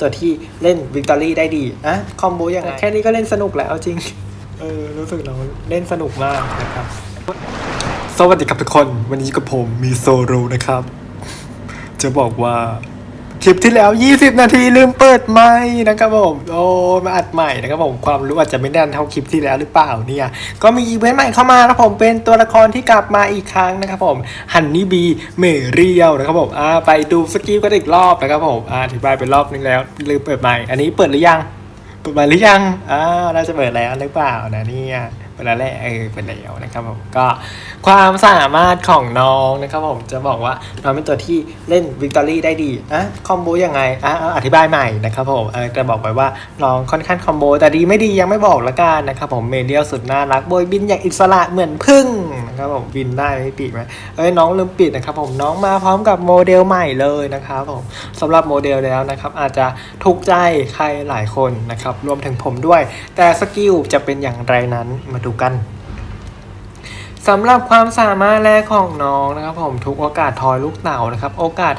ตัวที่เล่นวิกตอรี่ได้ดีอะคอมโบยังไงแค่นี้ก็เล่นสนุกแล้วจริง เออ รู้สึกเราเล่นสนุกมากนะครับ สวัสดีครับทุกคน วันนี้กับผมมีโซโรนะครับ จะบอกว่า คลิปที่แล้ว 20 นาทีลืมเปิดไมค์นะครับผมโอ้มาอัดใหม่นะครับผมความรู้อาจจะไม่แน่นเท่าคลิปที่แล้วหรือเปล่าเนี่ยก็มีอีเวนต์ใหม่เข้ามานะครับผมเป็นตัวละครที่กลับมาอีกครั้งนะครับผมฮันนี่บีเมเรียวนะครับผมอ่าไปดูสกิลกันอีกรอบนะครับผมอ่าอธิบายไปรอบนึงแล้วลืมเปิดไมค์อันนี้เปิดหรือยังเปิดมาหรือยังอ่าน่าจะเปิดแล้วหรือเปล่านะเนี่ยเปิดแล้วแหละเออเปิดแล้วนะครับผมก็ ความสามารถของน้องนะครับผมจะบอกว่าน้องเป็นตัวที่เล่นวิกตอรี่ได้ดีอะคอมโบยังไงอะเอาอธิบายใหม่นะครับผมเออจะบอกไว้ว่าน้องค่อนข้างคอมโบแต่ดีไม่ดียังไม่บอกละกันนะครับผมเมเดียลสุดน่ารักโบยบินอย่างอิสระเหมือนพึ่งนะครับผมบินได้ไม่ปีกไหมเอ้ยน้องลืมปิดนะครับผมน้องมาพร้อมกับโมเดลใหม่เลยนะครับผมสำหรับโมเดลแล้วนะครับอาจจะถูกใจใครหลายคนนะครับรวมถึงผมด้วย แต่สกิลจะเป็นอย่างไรนั้นมาดูกัน สำหรับความสามารถแรกของน้องนะครับผมทุกโอกาสทอยลูกเต่านะครับ โอกาส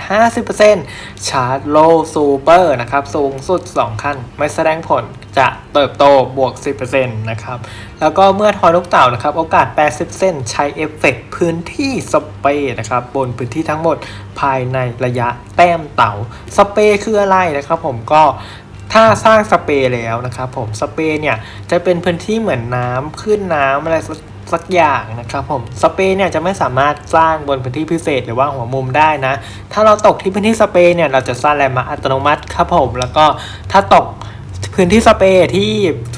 50%ชาร์จโลซูเปอร์นะครับ สูงสุด 2 ขั้น ไม่แสดงผลจะเติบโตบวก 10%นะครับ แล้วก็เมื่อทอยลูกเต่านะครับ โอกาส 80เส้นใช้เอฟเฟกพื้นที่สเปรย์นะครับ บนพื้นที่ทั้งหมดภายในระยะแต้มเต่าสเปรย์คืออะไรนะครับผมก็ถ้าสร้างสเปรย์แล้วนะครับผมสเปรย์เนี่ยจะเป็นพื้นที่เหมือนน้ำขึ้นน้ำอะไร สักอย่างนะครับผมสเปรย์เนี่ยจะไม่สามารถสร้างบนพื้นที่พิเศษหรือว่าหัวมุมได้นะ ถ้าเราตกที่พื้นที่สเปรย์เนี่ยเราจะสร้างแลนด์มาอัตโนมัติครับผม แล้วก็ถ้าตกพื้นที่สเปรย์ที่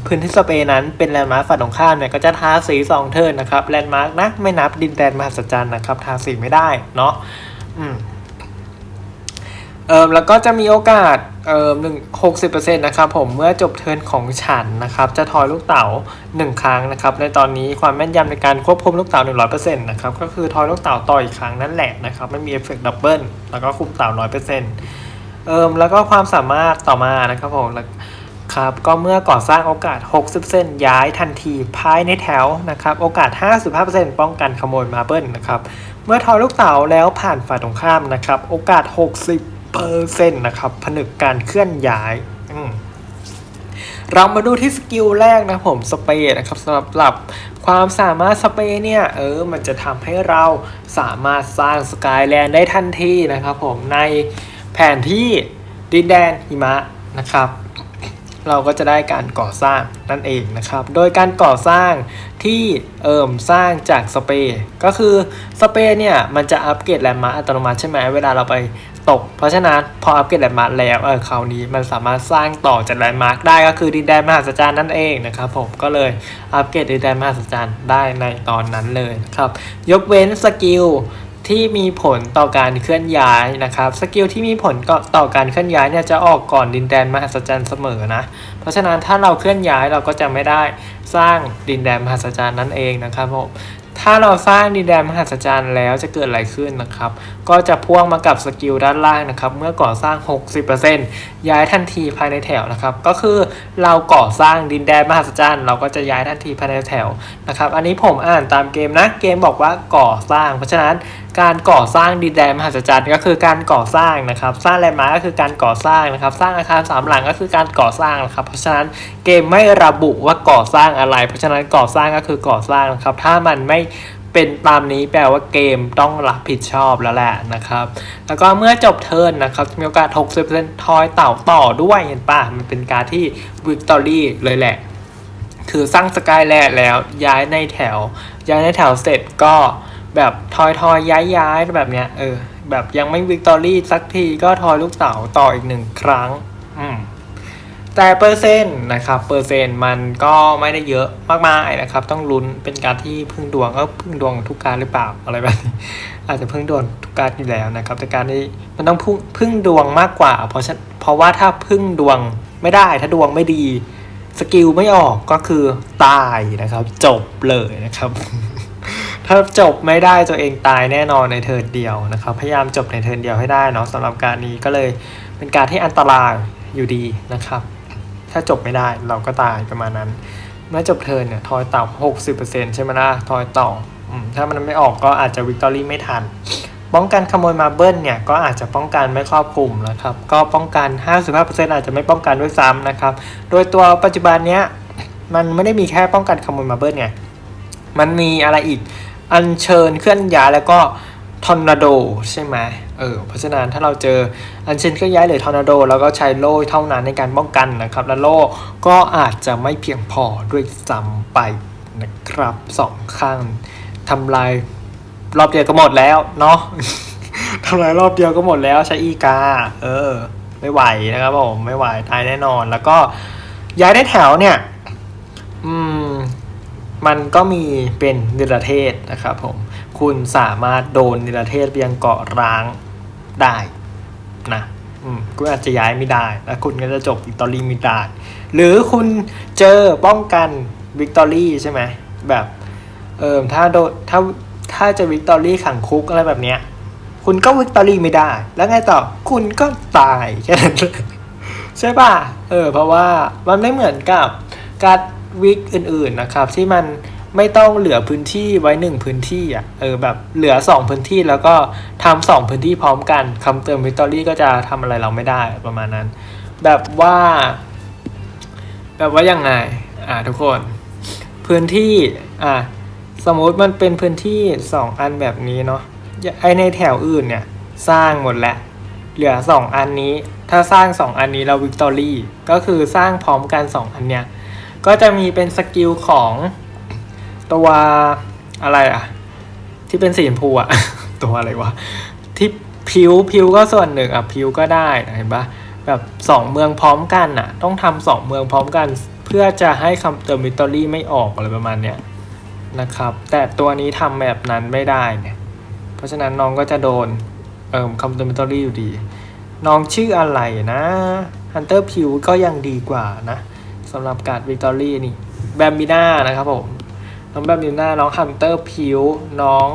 พื้นที่สเปรย์นั้นเป็นแลนด์มาร์คฝั่งตรงข้ามเนี่ยก็จะทาสีสองเทิร์นนะครับแลนด์มาร์กนะไม่นับดินแดนมหัศจรรย์นะครับทาสีไม่ได้เนาะอืมเอิมแล้วก็จะมีโอกาส เอิมหนึ่งหกสิบเปอร์เซ็นต์นะครับผมเมื่อจบเทิร์นของฉันนะครับ จะทอยลูกเต๋าหนึ่งครั้งนะครับ ในตอนนี้ความแม่นยำในการควบคุมลูกเต๋าหนึ่งร้อยเปอร์เซ็นต์นะครับ ก็คือทอยลูกเต๋าต่ออีกครั้งนั่นแหละนะครับ ไม่มีเอฟเฟกต์ดับเบิลแล้วก็คุมเต๋าร้อยเปอร์เซ็นต์เอิมแล้วก็ความสามารถต่อมานะครับผมแล้วครับก็เมื่อก่อสร้างโอกาส 60เส้นย้ายทันทีภายในแถวนะครับ โอกาส 55%ป้องกันขโมยมาเบิลนะครับ เมื่อทอยลูกเต๋าแล้วผ่านฝ่ายตรงข้ามนะครับ โอกาส 60 เปอร์เซ็นต์นะครับ ผนึกการเคลื่อนย้าย เรามาดูที่สกิลแรกนะผมสเปรย์นะครับสำหรับความสามารถสเปรย์เนี่ย เออ มันจะทำให้เราสามารถสร้างสกายแลนด์ได้ทันทีนะครับผมในแผนที่ดินแดนหิมะนะครับเราก็จะได้การก่อสร้างนั่นเองนะครับ โดยการก่อสร้างที่เอิมสร้างจากสเปรย์ก็คือสเปรย์เนี่ยมันจะอัปเกรดแลนด์มาร์อัตโนมัติใช่ไหมเวลาเราไป ตก เพราะฉะนั้นพออัปเกรดแลนด์มาร์คแล้วเออคราวนี้มันสามารถสร้างต่อจากแลนด์มาร์คได้ก็คือดินแดนมหัศจรรย์นั่นเองนะครับผมก็เลยอัปเกรดดินแดนมหัศจรรย์ได้ในตอนนั้นเลยนะครับยกเว้นสกิลที่มีผลต่อการเคลื่อนย้ายนะครับสกิลที่มีผลก็ต่อการเคลื่อนย้ายเนี่ยจะออกก่อนดินแดนมหัศจรรย์เสมอนะเพราะฉะนั้นถ้าเราเคลื่อนย้ายเราก็จะไม่ได้สร้างดินแดนมหัศจรรย์นั่นเองนะครับผม ถ้าเราสร้างดินแดนมหัศจรรย์แล้วจะเกิดอะไรขึ้นนะครับ ก็จะพ่วงมากับสกิลด้านล่างนะครับ เมื่อก่อสร้าง 60%ย้ายทันทีภายในแถวนะครับ ก็คือเราก่อสร้างดินแดนมหัศจรรย์ เราก็จะย้ายทันทีภายในแถวนะครับ อันนี้ผมอ่านตามเกมนะ เกมบอกว่าก่อสร้าง เพราะฉะนั้น การก่อสร้างดินแดนมหัศจรรย์ก็คือการก่อสร้างนะครับ สร้างแลนด์มาร์คก็คือการก่อสร้างนะครับ สร้างอาคารสามหลังก็คือการก่อสร้างนะครับ เพราะฉะนั้นเกมไม่ระบุว่าก่อสร้างอะไร เพราะฉะนั้นก่อสร้างก็คือก่อสร้างนะครับ ถ้ามันไม่เป็นตามนี้แปลว่าเกมต้องรับผิดชอบแล้วแหละนะครับ แล้วก็เมื่อจบเทิร์นนะครับมีโอกาส 60%ทอยเต่าต่อด้วยเห็นปะมันเป็นการที่วิกตอรี่เลยแหละ คือสร้างสกายแลนด์แล้วย้ายในแถว ย้ายในแถวเสร็จก็ แบบทอยทอยย้ายย้ายแบบเนี้ยเออ แบบยังไม่วิกตอรี่สักทีก็ทอยลูกเต๋าต่ออีกหนึ่งครั้ง อืมแต่เปอร์เซ็นต์นะครับเปอร์เซ็นต์มันก็ไม่ได้เยอะมากมายนะครับ ต้องลุ้นเป็นการที่พึ่งดวงก็พึ่งดวงทุกการหรือเปล่าอะไรแบบนี้ อาจจะพึ่งดวงทุกการอยู่แล้วนะครับ แต่การนี้มันต้องพึ่งพึ่งดวงมากกว่า เพราะฉะเพราะว่าถ้าพึ่งดวงไม่ได้ ถ้าดวงไม่ดี สกิลไม่ออกก็คือตายนะครับ จบเลยนะครับ ถ้าจบไม่ได้ตัวเองตายแน่นอนในเทิร์นเดียวนะครับ พยายามจบในเทิร์นเดียวให้ได้เนาะสำหรับการนี้ก็เลยเป็นการที่อันตรายอยู่ดีนะครับ ถ้าจบไม่ได้เราก็ตายประมาณนั้น เมื่อจบเทิร์นเนี่ยทอยเต่า60%ใช่ไหมล่ะทอยต่อถ้ามันไม่ออกก็อาจจะวิกตอรี่ไม่ทัน ป้องกันขโมยมาเบิลเนี่ยก็อาจจะป้องกันไม่ครอบคลุมนะครับ ก็ป้องกัน 55%อาจจะไม่ป้องกันด้วยซ้ำนะครับ โดยตัวปัจจุบันเนี้ยมันไม่ได้มีแค่ป้องกันขโมยมาเบิลไงมันมีอะไรอีก อัญเชิญเคลื่อนย้ายแล้วก็ทอร์นาโดใช่ไหมเออเพราะฉะนั้นถ้าเราเจออัญเชิญเคลื่อนย้ายหรือทอร์นาโดแล้วก็ใช้โล่เท่านั้นในการป้องกันนะครับ และโล่ก็อาจจะไม่เพียงพอด้วยซ้ำไปนะครับสองข้างทำลายรอบเดียวก็หมดแล้วเนาะทำลายรอบเดียวก็หมดแล้วใช้อีกา เออ ไม่ไหวนะครับผมไม่ไหวตายแน่นอน แล้วก็ย้ายได้แถวเนี่ย อืม มันก็มีเป็นนิรเทศนะครับผม คุณสามารถโดนนิรเทศเพียงเกาะร้างได้นะอืมคุณอาจจะย้ายไม่ได้ แล้วคุณก็จะจบวิกตอรี่ไม่ได้หรือคุณเจอป้องกันวิกตอรี่ใช่ไหมแบบเออถ้าโดนถ้าถ้าจะวิกตอรี่ขังคุกอะไรแบบเนี้ยคุณก็วิกตอรี่ไม่ได้ แล้วไงต่อคุณก็ตายแค่นั้นใช่ป่ะเออเพราะว่ามันไม่เหมือนกับการ วิกอื่นๆนะครับ ที่มันไม่ต้องเหลือพื้นที่ไว้หนึ่งพื้นที่อะเออแบบเหลือสองพื้นที่แล้วก็ทำสองพื้นที่พร้อมกันคำเติมวิกตอรี่ก็จะทำอะไรเราไม่ได้ประมาณนั้น แบบว่า แบบว่ายังไงอ่าทุกคน พื้นที่อ่าสมมติมันเป็นพื้นที่สองอันแบบนี้เนาะไอในแถวอื่นเนี่ยสร้างหมดแล้วเหลือสองอันนี้ ถ้าสร้างสองอันนี้เราวิกตอรี่ก็คือสร้างพร้อมกันสองอันเนี้ย ก็จะมีเป็นสกิลของตัวอะไรอะที่เป็นสีชมพูอะตัวอะไรวะ ที่ผิวผิวก็ส่วนหนึ่งอะผิวก็ได้นะเห็นปะแบบสองเมืองพร้อมกันอะ ต้องทำสองเมืองพร้อมกัน เพื่อจะให้คำเติมวิตอรี่ไม่ออกอะไรประมาณเนี้ยนะครับ แต่ตัวนี้ทำแบบนั้นไม่ได้เนี่ย เพราะฉะนั้นน้องก็จะโดนเอ่อคำเติมวิตอรี่อยู่ดี น้องชื่ออะไรนะฮันเตอร์พิวก็ยังดีกว่านะ สำหรับการวิกตอรี่นี่แบมบิน่านะครับผม น้องแบมบิน่าน้องฮันเตอร์พิวน้อง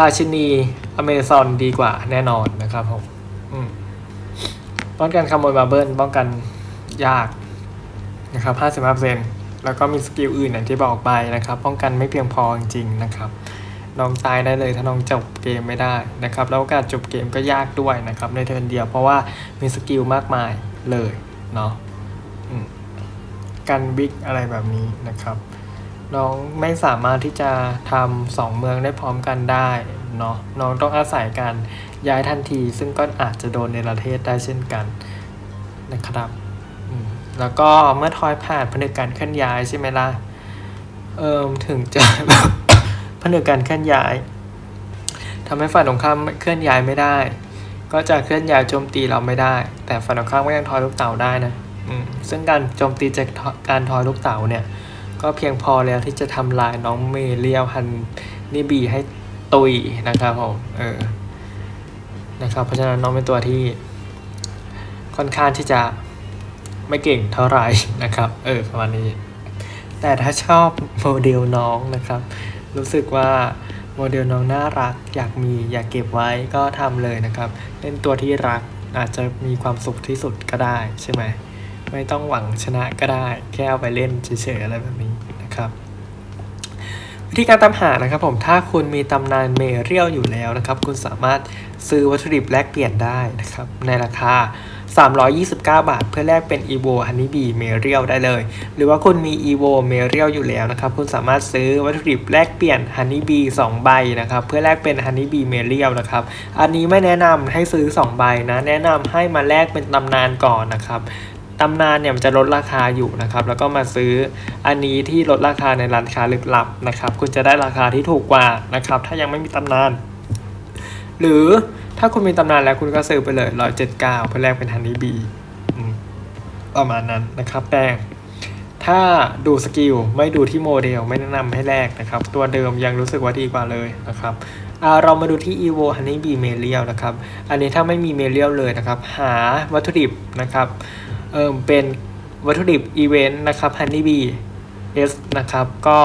ราชินีอเมซอนดีกว่าแน่นอนนะครับผมป้องกันขโมยมาเบิลป้องกันยากนะครับ 55%แล้วก็มีสกิลอื่นอย่างที่บอกไปนะครับ ป้องกันไม่เพียงพอจริงๆนะครับ น้องตายได้เลยถ้าน้องจบเกมไม่ได้นะครับ แล้วการจบเกมก็ยากด้วยนะครับ ในเทิร์นเดียวเพราะว่ามีสกิลมากมายเลยเนาะ กันบิ๊กอะไรแบบนี้นะครับ น้องไม่สามารถที่จะทำสองเมืองได้พร้อมกันได้เนาะน้องต้องอาศัยการย้ายทันที ซึ่งก็อาจจะโดนในประเทศได้เช่นกันนะครับ แล้วก็เมื่อทอยผ่านผนึกการเคลื่อนย้ายใช่ไหมล่ะเอิมถึงจะผนึกการเคลื่อนย้ายทำให้ฝ่ายตรงข้ามเคลื่อนย้ายไม่ได้ ก็จะเคลื่อนย้ายโจมตีเราไม่ได้ แต่ฝ่ายตรงข้ามก็ยังทอยลูกเต๋าได้นะ ซึ่งการโจมตีจากการทอยลูกเต๋าเนี่ย ก็เพียงพอแล้วที่จะทำลายน้องเมเรียลฮันนี่บีให้ตุยนะครับผมเออนะครับ เพราะฉะนั้นน้องเป็นตัวที่ค่อนข้างที่จะไม่เก่งเท่าไหร่นะครับ เออประมาณนี้ แต่ถ้าชอบโมเดลน้องนะครับ รู้สึกว่าโมเดลน้องน่ารัก อยากมีอยากเก็บไว้ก็ทำเลยนะครับเป็นตัวที่รักอาจจะมีความสุขที่สุดก็ได้ใช่ไหม ไม่ต้องหวังชนะก็ได้ แค่เอาไปเล่นเฉยๆอะไรแบบนี้นะครับวิธีการตามหานะครับผมถ้าคุณมีตำนานเมเรียลอยู่แล้วนะครับ คุณสามารถซื้อวัตถุดิบแลกเปลี่ยนได้นะครับ ในราคา 329 บาท เพื่อแลกเป็น e v o Honey Bee เมเรียลได้เลย หรือว่าคุณมี e v o เมเรียลอยู่แล้วนะครับ คุณสามารถซื้อวัตถุดิบแลกเปลี่ยน Honey Bee 2 ใบนะครับ เพื่อแลกเป็น Honey Bee เมเรียลนะครับ อันนี้ไม่แนะนำให้ซื้อ 2 ใบนะ แนะนำให้มาแลกเป็นตำนานก่อนนะครับ ตำนานเนี่ยมันจะลดราคาอยู่นะครับ แล้วก็มาซื้ออันนี้ที่ลดราคาในร้านค้าลึกลับนะครับ คุณจะได้ราคาที่ถูกกว่านะครับ ถ้ายังไม่มีตำนาน หรือถ้าคุณมีตำนานแล้วคุณก็ซื้อไปเลย179เจ็ดเก้าเพื่อแลกเป็นฮันนี่บีประมาณนั้นนะครับแป้งถ้าดูสกิลไม่ดูที่โมเดลไม่แนะนำให้แลกนะครับ ตัวเดิมยังรู้สึกว่าดีกว่าเลยนะครับเรามาดูที่ evo honey bee m e l i a l นะครับ อันนี้ถ้าไม่มี m e l i a l เลยนะครับ หาวัตถุดิบนะครับ เออเป็นวัตถุดิบอีเวนต์นะครับ honey bee s นะครับ ก็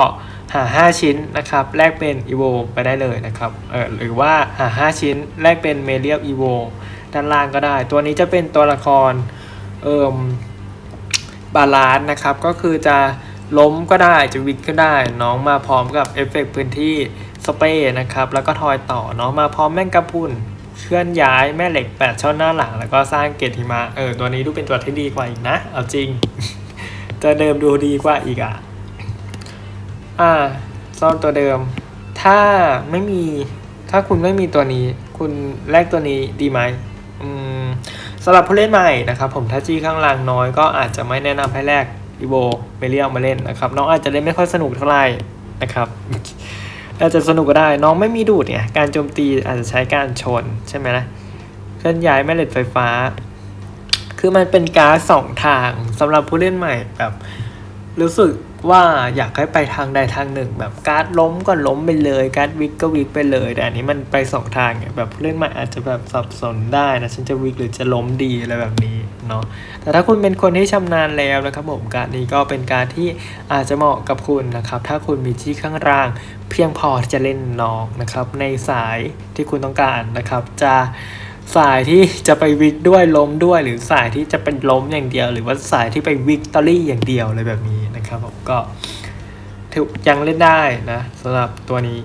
หา 5 ชิ้นนะครับแลกเป็น evo ไปได้เลยนะครับเออหรือว่าหา 5 ชิ้นแลกเป็น m e l i a l evo ด้านล่างก็ได้ ตัวนี้จะเป็นตัวละครเอ่บาลานซ์นะครับ ก็คือจะล้มก็ได้จะวิกก็ได้ น้องมาพร้อมกับเอฟเฟกต์พื้นที่สเปรย์นะครับ แล้วก็ทอยต่อเนาะมาพร้อมแม่งกะพุน เคลื่อนย้ายแม่เหล็ก 8 ช่อนหน้าหลัง แล้วก็สร้างเกตหิมะเออตัวนี้ดูเป็นตัวที่ดีกว่าอีกนะ เอาจริง ตัวเดิมดูดีกว่าอีกอะ อ่าซ่อนตัวเดิม ถ้าไม่มี ถ้าคุณไม่มีตัวนี้ คุณแลกตัวนี้ดีไหมอืมสำหรับผู้เล่นใหม่นะครับ ผมถ้าจี้ข้างล่างน้อยก็อาจจะไม่แนะนำให้แลกอีโบเมเรียลมาเล่นนะครับ น้องอาจจะเล่นไม่ค่อยสนุกเท่าไหร่นะครับ อาจจะสนุกก็ได้น้องไม่มีดูดเนี่ยการโจมตีอาจจะใช้การชนใช่ไหมล่ะเคลื่อนย้ายแม่เหล็กไฟฟ้า คือมันเป็นการดสองทางสำหรับผู้เล่นใหม่แบบ รู้สึกว่าอยากให้ไปทางใดทางหนึ่ง แบบการ์ดล้มก็ล้มไปเลย การ์ดวิกก็วิกไปเลย แต่อันนี้มันไปสองทางไงแบบผู้เล่นใหม่อาจจะแบบสับสนได้นะฉันจะวิกหรือจะล้มดีอะไรแบบนี้เนาะแต่ถ้าคุณเป็นคนที่ชำนาญแล้วนะครับผมการดนี้ก็เป็นการที่อาจจะเหมาะกับคุณนะครับ ถ้าคุณมีที่ข้างล่าง เพียงพอที่จะเล่นนองนะครับในสายที่คุณต้องการนะครับ จะสายที่จะไปวิกด้วยล้มด้วย หรือสายที่จะเป็นล้มอย่างเดียว หรือว่าสายที่ไปวิกตอรี่อย่างเดียวอะไรแบบนี้ นะครับผมก็ถือยังเล่นได้นะสำหรับตัวนี้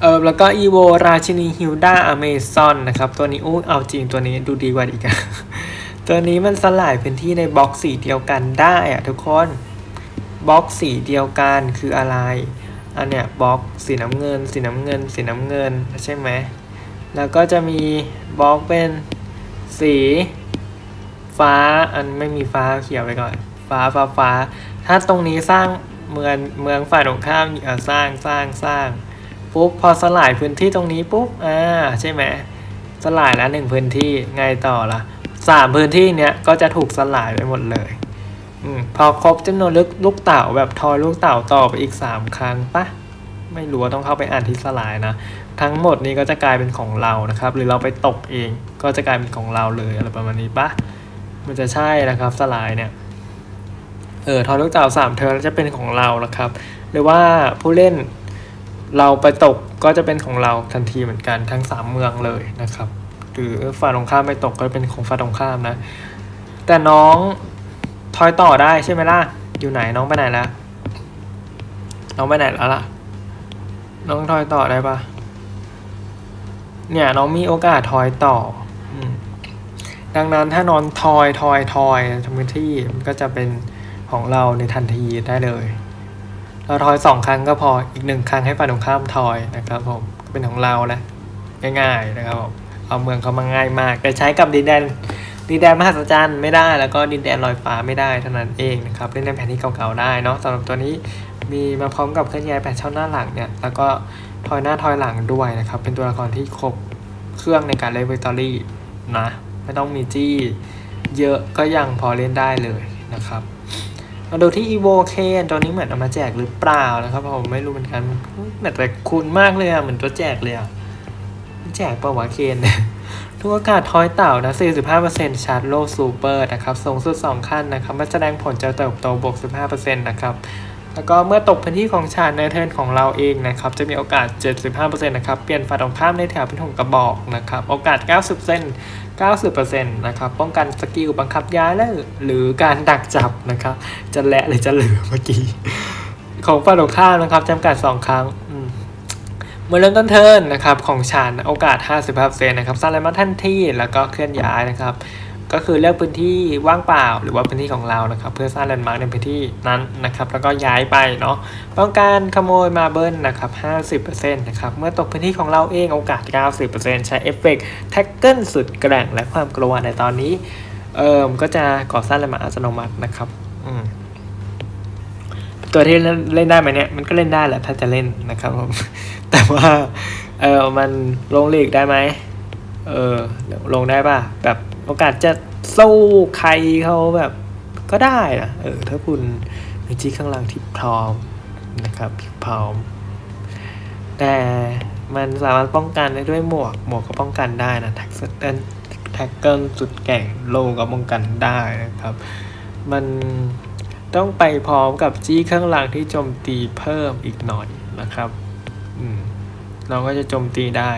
เออแล้วก็อีโวราชินีฮิลดาอเมซอนนะครับ ตัวนี้อู้เอาจริงตัวนี้ดูดีกว่าอีกอะตัวนี้มันสลายพื้นที่ในบล็อกสีเดียวกันได้อะทุกคนบล็อกสีเดียวกันคืออะไร อันเนี้ยบล็อกสีน้ำเงิน สีน้ำเงิน สีน้ำเงินใช่ไหมแล้วก็จะมีบล็อกเป็นสีฟ้าอันไม่มีฟ้าเขียวไปก่อน ฟ้าฟ้าฟ้า ถ้าตรงนี้สร้างเมืองเมืองฝ่ายตรงข้ามเอ่อสร้างสร้างสร้างปุ๊บพอสลายพื้นที่ตรงนี้ปุ๊บอ่าใช่ไหมสลายแล้วหนึ่งพื้นที่ไงต่อล่ะสามพื้นที่เนี้ยก็จะถูกสลายไปหมดเลยอมพอครบจำนวนลูกลูกเต่าแบบทอยลูกเต่าต่อไปอีกสามครั้งปะไม่รู้ว่าต้องเข้าไปอ่านที่สลายนะ ทั้งหมดนี้ก็จะกลายเป็นของเรานะครับ หรือเราไปตกเองก็จะกลายเป็นของเราเลยอะไรประมาณนี้ปะมันจะใช่นะครับสลายเนี่ย เออทอยลูกเต่าสามเทิร์นจะเป็นของเราแล้วครับ หรือว่าผู้เล่นเราไปตกก็จะเป็นของเราทันทีเหมือนกันทั้งสามเมืองเลยนะครับ หรือฝ่ายตรงข้ามไม่ตกก็เป็นของฝ่ายตรงข้ามนะ แต่น้องทอยต่อได้ใช่ไหมล่ะ อยู่ไหนน้องไปไหนแล้ว น้องไปไหนแล้วล่ะ น้องทอยต่อได้ปะเนี่ยน้องมีโอกาสทอยต่อดังนั้นถ้านอนทอยทอยทอยทำพื้นที่มันก็จะเป็น ของเราในทันทีได้เลย เราทอยสองครั้งก็พออีกหนึ่งครั้งให้ฝ่ายตรงข้ามทอยนะครับผมก็เป็นของเราแล้วง่ายๆนะครับผมเอาเมืองเขามาง่ายมาก แต่ใช้กับดินแดนดินแดนมหัศจรรย์ไม่ได้แล้วก็ดินแดนลอยฟ้าไม่ได้เท่านั้นเองนะครับเล่นในแผนที่เก่าๆได้เนาะสำหรับตัวนี้มีมาพร้อมกับเคลื่อนย้ายแปดช่องหน้าหลังเนี่ยแล้วก็ทอยหน้าทอยหลังด้วยนะครับ เป็นตัวละครที่ครบเครื่องในการเล่นเวตอรี่นะ ไม่ต้องมีจี้เยอะก็ยังพอเล่นได้เลยนะครับ มาดูที่อีโวเคนตอนนี้เหมือนเอามาแจกหรือเปล่านะครับผมไม่รู้เหมือนกันเหมือนแต่คุณมากเลยอะเหมือนตัวแจกเลยอะแจกเปะวะเคนทุกอากาศทอยเต่านะ 45%ชาร์จโลซูเปอร์นะครับ สูงสุด 2 ขั้นนะครับ มันแสดงผลจะเติบโตบวก 15%นะครับ แล้วก็เมื่อตกพื้นที่ของชาร์ในเทิร์นของเราเองนะครับ จะมีโอกาส 75%นะครับ เปลี่ยนฝ่ายตรงข้ามในแถวเป็นหงกระบอกนะครับ โอกาส 90% 90%นะครับ ป้องกันสกิลบังคับย้ายและหรือการดักจับนะครับ จะและหรือจะเหลือเมื่อกี้ ของฝ่ายตรงข้ามนะครับจำกัด 2 ครั้งเมื่อเริ่มต้นเทิร์นนะครับของชานโอกาส 55%นะครับสร้างแลนมาทันที่แล้วก็เคลื่อนย้ายนะครับ ก็คือเลือกพื้นที่ว่างเปล่าหรือว่าพื้นที่ของเรานะครับ เพื่อสร้างแลนด์มาร์คในพื้นที่นั้นนะครับ แล้วก็ย้ายไปเนาะป้องกันขโมยมาเบิลนะครับ 50%นะครับ เมื่อตกพื้นที่ของเราเองโอกาส 90%ใช้เอฟเฟกต์แท็กเกิลสุดแกร่งและความกลัวในตอนนี้ เอ่มก็จะก่อสร้างแลนด์มาร์คอัตโนมัตินะครับอืมตัวที่เล่นได้ไหมเนี่ยมันก็เล่นได้แหละถ้าจะเล่นนะครับผมแต่ว่าเออมันลงเลีกได้ไหมเออลงได้ป่ะแบบ โอกาสจะสู้ใครเขาแบบก็ได้นะเออถ้าคุณมีจีข้างหลังที่พร้อมนะครับพร้อม แต่มันสามารถป้องกันได้ด้วยหมวกหมวกก็ป้องกันได้นะแท็กเกิลแท็กเกิลสุดแก่งโลก็ป้องกันได้นะครับ มันต้องไปพร้อมกับจี้ข้างหลังที่โจมตีเพิ่มอีกหน่อยนะครับอืมเราก็จะโจมตีได้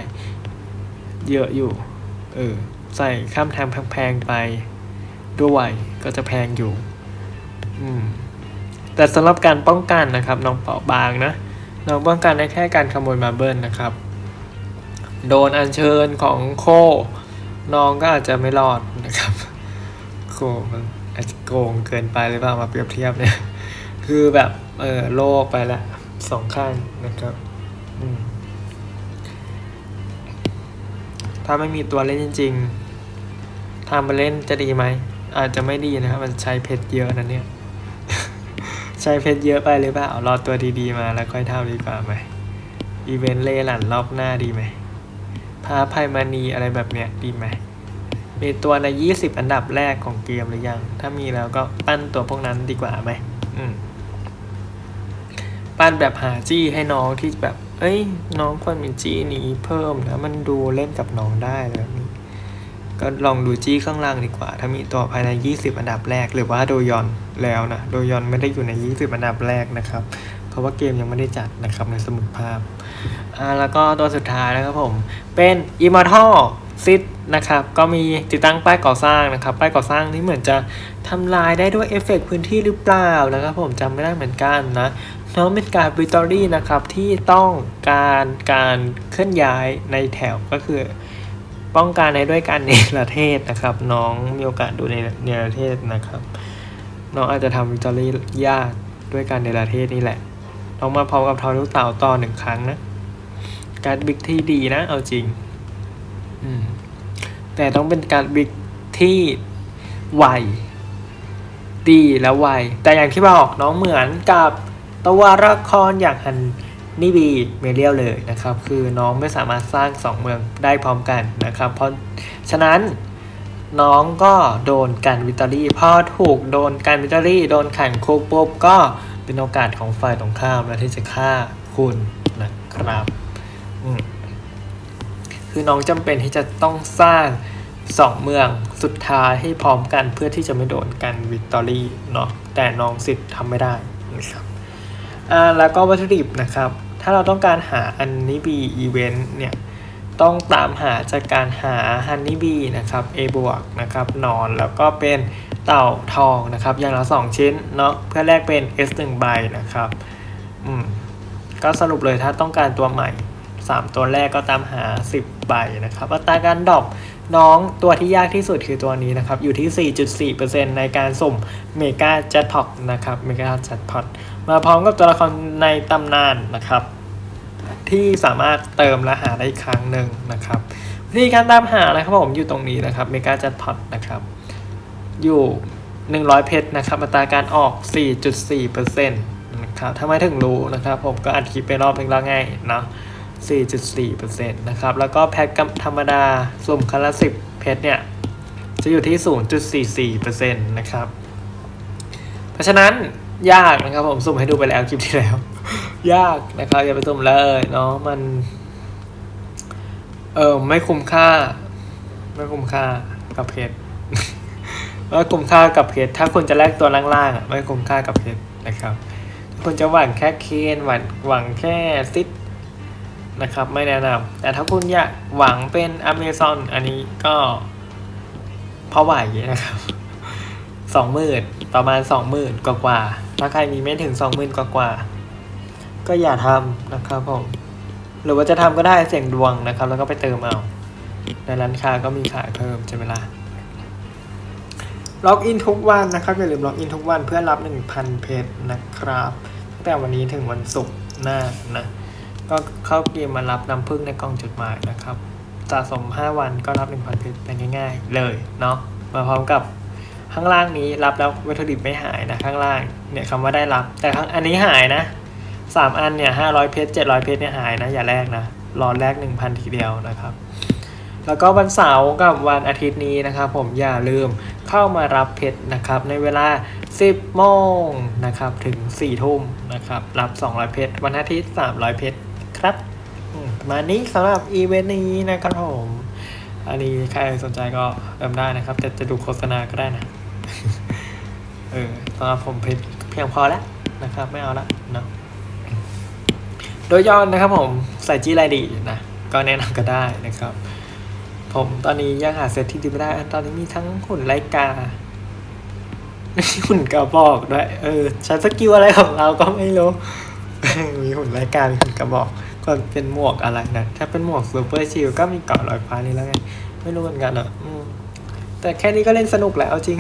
เยอะอยู่ เออ ใส่ข้ามแทงแพงๆไปด้วยก็จะแพงอยู่ อืม แต่สำหรับการป้องกันนะครับ น้องเปราะบางนะ น้องป้องกันได้แค่การขโมยมาเบิลนะครับ โดนอัญเชิญของโค น้องก็อาจจะไม่รอดนะครับ โคมันอาจจะโกงเกินไปหรือเปล่ามาเปรียบเทียบเนี่ย คือแบบ เออโลกไปละสองข้างนะครับ อืม ถ้าไม่มีตัวเล่นจริงๆทำมาเล่นจะดีไหม อาจจะไม่ดีนะครับ มันใช้เพชรเยอะนะเนี่ย ใช้เพชรเยอะไปหรือเปล่ารอตัวดีๆมาแล้วค่อยเท่าดีกว่าไหม อีเวนต์เล่หลันรอบหน้าดีไหมพาภัยมณีอะไรแบบเนี้ยดีไหม มีตัวใน 20 อันดับแรกของเกมหรือยัง ถ้ามีแล้วก็ปั้นตัวพวกนั้นดีกว่าไหม อืมปั้นแบบหาจี้ให้น้องที่แบบ เอ้ย น้องควรมีจี้นี้เพิ่มนะมันดูเล่นกับน้องได้แบบนี้ก็ลองดูจี้ข้างล่างดีกว่า ถ้ามีตัวภายใน 20 อันดับแรก หรือว่าโดยอนแล้วนะ โดยอนไม่ได้อยู่ใน 20 อันดับแรกนะครับ เพราะว่าเกมยังไม่ได้จัดนะครับในสมุดภาพอ่าแล้วก็ตัวสุดท้ายนะครับผม เป็น Immortal s i t นะครับ ก็มีติดตั้งป้ายก่อสร้างนะครับ ป้ายก่อสร้างนี้เหมือนจะทำลายได้ด้วยเอฟเฟกต์พื้นที่หรือเปล่านะครับผมจำไม่ได้เหมือนกันนะ น้องเป็นการวิตอรี่นะครับที่ต้องการการเคลื่อนย้ายในแถวก็คือ ป้องกันในด้วยการเนรเทศนะครับ น้องมีโอกาสดูในเนรเทศนะครับ น้องอาจจะทำวิตอรี่ยากด้วยการเนรเทศนี่แหละน้องมาพร้อมกับทอลูกเต่าต่อหนึ่งครั้งนะ การบิ๊กที่ดีนะ เอาจริงแต่ต้องเป็นการบิ๊กที่ไวดีและไวแต่อย่างที่บอกน้องเหมือนกับ ตัวละครอย่างฮันนี่บีเมเรียลเลยนะครับ คือน้องไม่สามารถสร้างสองเมืองได้พร้อมกันนะครับ เพราะฉะนั้นน้องก็โดนการวิตอรี่พอถูกโดนการวิตอรี่โดนขันคุกปุ๊บก็เป็นโอกาสของฝ่ายตรงข้ามแล้วที่จะฆ่าคุณนะครับคือน้องจำเป็นที่จะต้องสร้างสองเมืองสุดท้ายให้พร้อมกันเพื่อที่จะไม่โดนกันวิกตอรี่เนาะแต่น้องสิทธิ์ทำไม่ได้นะครับ อ่าแล้วก็วัตถุดิบนะครับ ถ้าเราต้องการหาอันนี้บีอีเวนต์เนี่ยต้องตามหาจากการหาฮันนี่บีนะครับ A บวกนะครับนอนแล้วก็เป็นเต่าทองนะครับ อย่างละ 2 ชิ้นเนาะเพื่อแลกเป็น S 1ใบนะครับอืมก็สรุปเลยถ้าต้องการตัวใหม่ 3 ตัวแรกก็ตามหา 10 ใบนะครับอัตราการดรอปน้องตัวที่ยากที่สุดคือตัวนี้นะครับ อยู่ที่ 4.4%ในการสุ่มเมกาแจ็คพอตนะครับเมกาแจ็คพอต มาพร้อมกับตัวละครในตำนานนะครับ ที่สามารถเติมและหาได้อีกครั้งหนึ่งนะครับ วิธีการตามหานะครับผมอยู่ตรงนี้นะครับเมกาจ็คพอตนะครับ อยู่ 100 เพชรนะครับอัตราการออก 4.4%นะครับถ้าไม่ถึงรู้นะครับ ผมก็อัดคลิปไปรอบหนึงแล้วไงเนาะ4.4%นะครับ แล้วก็แพ็คกับธรรมดาสุ่มคันละ 10 เพชรเนี่ย จะอยู่ที่ 0.44%นะครับ เพราะฉะนั้น ยากนะครับ ผมสุ่มให้ดูไปแล้วคลิปที่แล้ว ยากนะครับอย่าไปสุ่มเลยเนาะมัน เออไม่คุ้มค่า ไม่คุ้มค่ากับเพชรไม่คุ้มค่ากับเพชรถ้าคุณจะแลกตัวล่างๆอะไม่คุ้มค่ากับเพชรนะครับคุณจะหวังแค่เคนหวังหวังแค่ซิดนะครับไม่แนะนำแต่ถ้าคุณอยากหวังเป็นอเมซอนอันนี้ก็พอไหวนะครับ สองหมื่นประมาณสองหมื่นกว่าถ้าใครมีไม่ถึงสองหมื่นกว่าก็อย่าทำนะครับผมหรือว่าจะทำก็ได้เสี่ยงดวงนะครับ แล้วก็ไปเติมเอา ในร้านค้าก็มีขายเพิ่มใช่ไหมล่ะล็อกอินทุกวันนะครับ อย่าลืมล็อกอินทุกวันเพื่อรับ 1,000 เพชรนะครับตั้งแต่วันนี้ถึงวันศุกร์หน้านะ ก็เข้าเกมมารับน้ำผึ้งในกล่องจดหมายนะครับสะสม 5 วันก็รับ 1,000 เพชรไปง่ายๆ เลยเนาะมาพร้อมกับ ข้างล่างนี้รับแล้ววัตถุดิบไม่หายนะข้างล่างเนี่ยคำว่าได้รับ แต่ข้างอันนี้หายนะ3อันเนี่ย500เพชร700เพชรเนี่ยหายนะอย่าแลกนะรอแลก1,000ทีเดียวนะครับ แล้วก็วันเสาร์กับวันอาทิตย์นี้นะครับ ผมอย่าลืมเข้ามารับเพชรนะครับ ในเวลา 10โมงนะครับถึง4ทุ่มนะครับ รับ 200 เพชรวันอาทิตย์ 300 เพชรครับมานี้สำหรับอีเวนต์นี้นะครับผมอันนี้ใครสนใจก็เติมได้นะครับจะจะดูโฆษณาก็ได้นะ เออสำหรับผมเพียงพอแล้วนะครับ ไม่เอาละเนาะโดยย้อนนะครับผมใส่จีไรดีนะ ก็แนะนำก็ได้นะครับ ผมตอนนี้ยังหาเซตที่ดีไม่ได้ ตอนนี้มีทั้งหุ่นไลกาหุ่นกระบอกด้วยเออใช้สกิลอะไรของเราก็ไม่รู้ มีหุ่นรายกามีหุ่นกระบอกก็เป็นหมวกอะไรนะ ถ้าเป็นหมวกซูเปอร์ชิลก็มีเกาะลอยฟ้านี่แล้วไง ไม่รู้เหมือนกันอะแต่แค่นี้ก็เล่นสนุกแล้วเอาจริง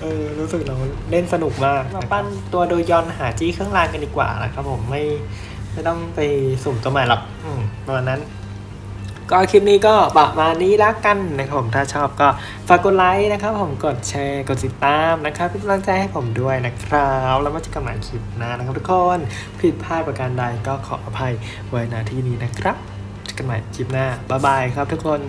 เออรู้สึกเราเล่นสนุกมาก มาปั้นตัวโดยยอนหาจี้เครื่องรางกันดีกว่านะครับผมไม่ไม่ต้องไปสุ่มตัวใหม่หรอกประมาณนั้น ก็คลิปนี้ก็ประมาณนี้ละกันนะครับผมถ้าชอบก็ฝากกดไลค์นะครับ ผมกดแชร์กดติดตามนะครับเป็นกำลังใจให้ผมด้วยนะครับ แล้วมาเจอกันใหม่คลิปหน้านะครับทุกคนผิดพลาดประการใดก็ขออภัยไว้ณที่นี้นะครับเจอกันใหม่คลิปหน้าบ๊ายบายครับทุกคน